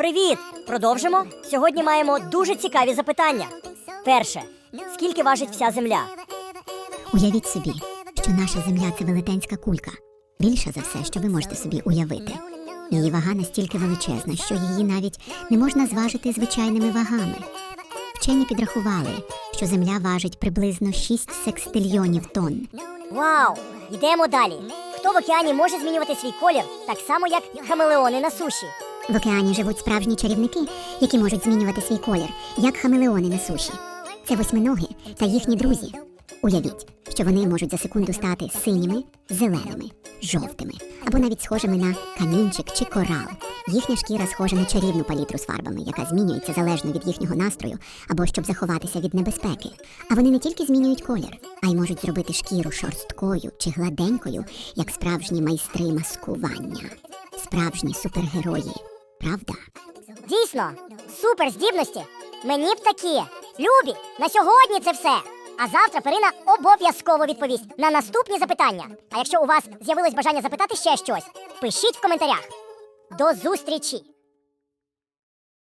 Привіт! Продовжимо. Сьогодні маємо дуже цікаві запитання. Перше, скільки важить вся земля? Уявіть собі, що наша земля це велетенська кулька. Більша за все, що ви можете собі уявити. Її вага настільки величезна, що її навіть не можна зважити звичайними вагами. Вчені підрахували, що земля важить приблизно 6 секстильйонів тонн. Вау! Йдемо далі. Хто в океані може змінювати свій колір так само, як хамелеони на суші? В океані живуть справжні чарівники, які можуть змінювати свій колір, як хамелеони на суші. Це восьминоги та їхні друзі. Уявіть, що вони можуть за секунду стати синіми, зеленими, жовтими або навіть схожими на камінчик чи корал. Їхня шкіра схожа на чарівну палітру з фарбами, яка змінюється залежно від їхнього настрою або щоб заховатися від небезпеки. А вони не тільки змінюють колір, а й можуть зробити шкіру шорсткою чи гладенькою, як справжні майстри маскування, справжні супергерої. Правда? Дійсно, суперздібності. Мені б такі. Любі, на сьогодні це все. А завтра Перина обов'язково відповість на наступні запитання. А якщо у вас з'явилось бажання запитати ще щось, пишіть в коментарях. До зустрічі!